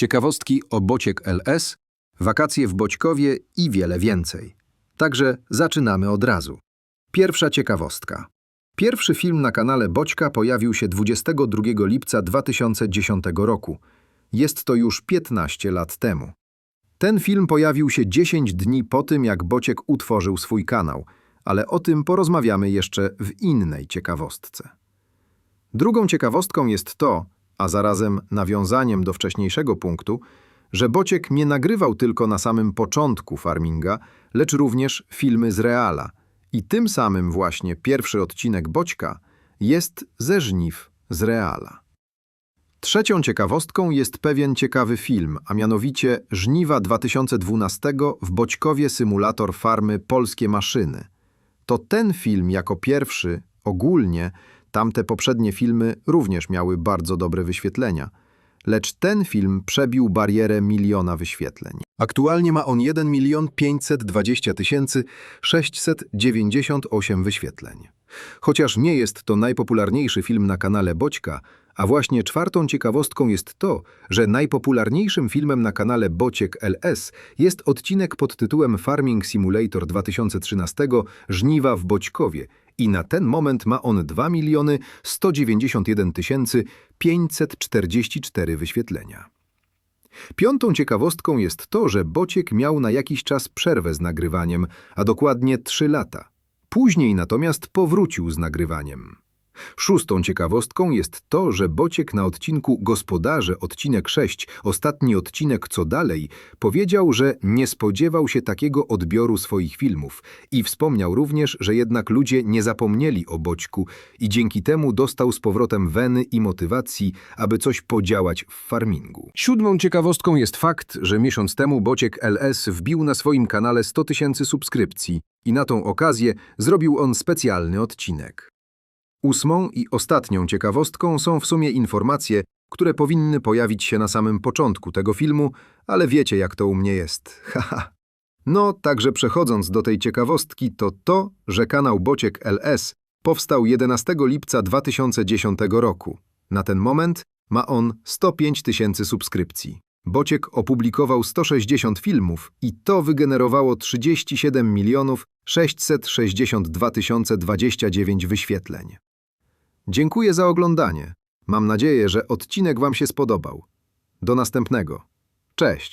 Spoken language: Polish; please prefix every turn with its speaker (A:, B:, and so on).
A: ciekawostki o Bociek LS, wakacje w Boćkowie i wiele więcej. Także zaczynamy od razu. Pierwsza ciekawostka. Pierwszy film na kanale Boćka pojawił się 22 lipca 2010 roku. Jest to już 15 lat temu. Ten film pojawił się 10 dni po tym, jak Bociek utworzył swój kanał, ale o tym porozmawiamy jeszcze w innej ciekawostce. Drugą ciekawostką jest to, a zarazem nawiązaniem do wcześniejszego punktu, że Bociek nie nagrywał tylko na samym początku farminga, lecz również filmy z Reala. I tym samym właśnie pierwszy odcinek Boćka jest ze żniw z Reala. Trzecią ciekawostką jest pewien ciekawy film, a mianowicie Żniwa 2012 w Boćkowie symulator farmy Polskie Maszyny. To ten film jako pierwszy, ogólnie, tamte poprzednie filmy również miały bardzo dobre wyświetlenia, lecz ten film przebił barierę miliona wyświetleń. Aktualnie ma on 1 milion 520 tysięcy 698 wyświetleń. Chociaż nie jest to najpopularniejszy film na kanale Boćka, a właśnie czwartą ciekawostką jest to, że najpopularniejszym filmem na kanale Bociek LS jest odcinek pod tytułem Farming Simulator 2013 Żniwa w Boćkowie i na ten moment ma on 2 miliony 191 tysięcy 544 wyświetlenia. Piątą ciekawostką jest to, że Bociek miał na jakiś czas przerwę z nagrywaniem, a dokładnie 3 lata. Później natomiast powrócił z nagrywaniem. Szóstą ciekawostką jest to, że Bociek na odcinku Gospodarze, odcinek 6, ostatni odcinek Co dalej, powiedział, że nie spodziewał się takiego odbioru swoich filmów i wspomniał również, że jednak ludzie nie zapomnieli o Boćku i dzięki temu dostał z powrotem weny i motywacji, aby coś podziałać w farmingu. Siódmą ciekawostką jest fakt, że miesiąc temu Bociek LS wbił na swoim kanale 100 tysięcy subskrypcji i na tą okazję zrobił on specjalny odcinek. Ósmą i ostatnią ciekawostką są w sumie informacje, które powinny pojawić się na samym początku tego filmu, ale wiecie jak to u mnie jest. Haha. No, także przechodząc do tej ciekawostki, to to, że kanał Bociek LS powstał 11 lipca 2010 roku. Na ten moment ma on 105 tysięcy subskrypcji. Bociek opublikował 160 filmów i to wygenerowało 37 milionów 662 tysiące 29 wyświetleń. Dziękuję za oglądanie. Mam nadzieję, że odcinek Wam się spodobał. Do następnego. Cześć!